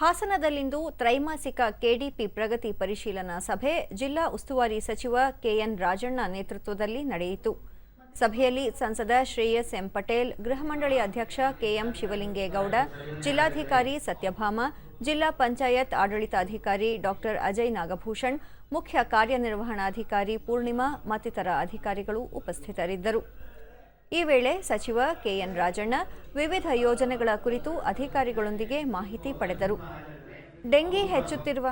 ಹಾಸನದಲ್ಲಿಂದು ತ್ರೈಮಾಸಿಕ ಕೆಡಿಪಿ ಪ್ರಗತಿ ಪರಿಶೀಲನಾ ಸಭೆ ಜಿಲ್ಲಾ ಉಸ್ತುವಾರಿ ಸಚಿವ ಕೆಎನ್ ರಾಜಣ್ಣ ನೇತೃತ್ವದಲ್ಲಿ ನಡೆಯಿತು. ಸಭೆಯಲ್ಲಿ ಸಂಸದ ಶ್ರೇಯಸ್ ಎಂ ಪಟೇಲ್, ಗೃಹ ಮಂಡಳಿ ಅಧ್ಯಕ್ಷ ಕೆಎಂ ಶಿವಲಿಂಗೇಗೌಡ, ಜಿಲ್ಲಾಧಿಕಾರಿ ಸತ್ಯಭಾಮ, ಜಿಲ್ಲಾ ಪಂಚಾಯತ್ ಆಡಳಿತಾಧಿಕಾರಿ ಡಾಕ್ಟರ್ ಅಜಯ್ ನಾಗಭೂಷಣ್, ಮುಖ್ಯ ಕಾರ್ಯನಿರ್ವಹಣಾಧಿಕಾರಿ ಪೂರ್ಣಿಮಾ, ಮತ್ತಿತರ ಅಧಿಕಾರಿಗಳು ಉಪಸ್ಥಿತರಿದ್ದರು. ಈ ವೇಳೆ ಸಚಿವ ಕೆಎನ್ ರಾಜಣ್ಣ ವಿವಿಧ ಯೋಜನೆಗಳ ಕುರಿತು ಅಧಿಕಾರಿಗಳೊಂದಿಗೆ ಮಾಹಿತಿ ಪಡೆದರು. ಡೆಂಗಿ ಹೆಚ್ಚುತ್ತಿರುವ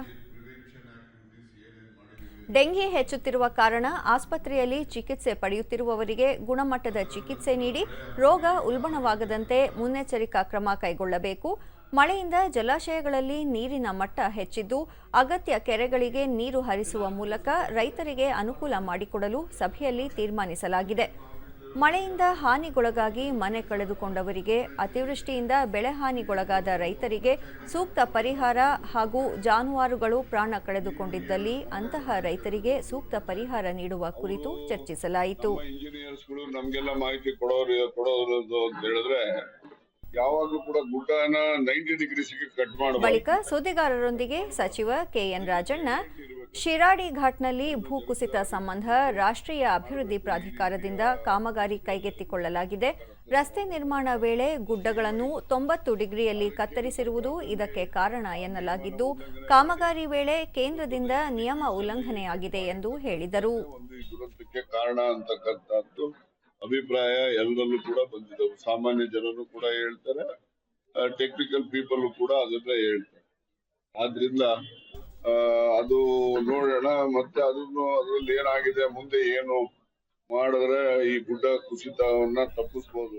ಡೆಂಗಿ ಹೆಚ್ಚುತ್ತಿರುವ ಕಾರಣ ಆಸ್ಪತ್ರೆಯಲ್ಲಿ ಚಿಕಿತ್ಸೆ ಪಡೆಯುತ್ತಿರುವವರಿಗೆ ಗುಣಮಟ್ಟದ ಚಿಕಿತ್ಸೆ ನೀಡಿ ರೋಗ ಉಲ್ಬಣವಾಗದಂತೆ ಮುನ್ನೆಚ್ಚರಿಕಾ ಕ್ರಮ ಕೈಗೊಳ್ಳಬೇಕು. ಮಳೆಯಿಂದ ಜಲಾಶಯಗಳಲ್ಲಿ ನೀರಿನ ಮಟ್ಟ ಹೆಚ್ಚಿದ್ದು ಅಗತ್ಯ ಕೆರೆಗಳಿಗೆ ನೀರು ಹರಿಸುವ ಮೂಲಕ ರೈತರಿಗೆ ಅನುಕೂಲ ಮಾಡಿಕೊಡಲು ಸಭೆಯಲ್ಲಿ ತೀರ್ಮಾನಿಸಲಾಗಿದೆ. ಮಳೆಯಿಂದ ಹಾನಿಗೊಳಗಾಗಿ ಮನೆ ಕಳೆದುಕೊಂಡವರಿಗೆ ಅತಿವೃಷ್ಟಿಯಿಂದ ಬೆಳೆ ಹಾನಿಗೊಳಗಾದ ರೈತರಿಗೆ ಸೂಕ್ತ ಪರಿಹಾರ ಹಾಗೂ ಜಾನುವಾರುಗಳು ಪ್ರಾಣ ಕಳೆದುಕೊಂಡಿದ್ದಲ್ಲಿ ಅಂತಹ ರೈತರಿಗೆ ಸೂಕ್ತ ಪರಿಹಾರ ನೀಡುವ ಕುರಿತು ಚರ್ಚಿಸಲಾಯಿತು. ಮಾಹಿತಿ ಅಂತ ಹೇಳಿದ್ರೆ ಯಾವಾಗಲೂ ಕೂಡ ಗುಡ್ಡನ ನೈಂಟಿ ಡಿಗ್ರೀಸ್ಗೆ ಕಟ್ ಬಳಿಕ ಸುದ್ದಿಗಾರರೊಂದಿಗೆ ಸಚಿವ ಕೆಎನ್ ರಾಜಣ್ಣ ಶಿರಾಡಿ ಘಾಟ್ನಲ್ಲಿ ಭೂಕುಸಿತ ಸಂಬಂಧ ರಾಷ್ಟ್ರೀಯ ಅಭಿವೃದ್ಧಿ ಪ್ರಾಧಿಕಾರದಿಂದ ಕಾಮಗಾರಿ ಕೈಗೆತ್ತಿಕೊಳ್ಳಲಾಗಿದೆ. ರಸ್ತೆ ನಿರ್ಮಾಣ ವೇಳೆ ಗುಡ್ಡಗಳನ್ನು ತೊಂಬತ್ತು ಡಿಗ್ರಿಯಲ್ಲಿ ಕತ್ತರಿಸಿರುವುದು ಇದಕ್ಕೆ ಕಾರಣ ಎನ್ನಲಾಗಿದ್ದು, ಕಾಮಗಾರಿ ವೇಳೆ ಕೇಂದ್ರದಿಂದ ನಿಯಮ ಉಲ್ಲಂಘನೆಯಾಗಿದೆ ಎಂದು ಹೇಳಿದರು. ಕಾರಣ ಅಭಿಪ್ರಾಯ ಎಲ್ಲರಲ್ಲೂ ಕೂಡ ಬಂದಿದ್ದವು ಸಾಮಾನ್ಯ ಜನರು ಕೂಡ ಹೇಳ್ತಾರೆ ಟೆಕ್ನಿಕಲ್ ಪೀಪಲ್ ಕೂಡ ಅದನ್ನ ಹೇಳ್ತಾರೆ. ಆದ್ರಿಂದ ಅದು ನೋಡೋಣ ಮತ್ತೆ ಅದನ್ನು ಅದ್ರಲ್ಲಿ ಏನಾಗಿದೆ ಮುಂದೆ ಏನು ಮಾಡಿದ್ರೆ ಈ ಗುಡ್ಡ ಕುಸಿತವನ್ನ ತಪ್ಪಿಸ್ಬೋದು.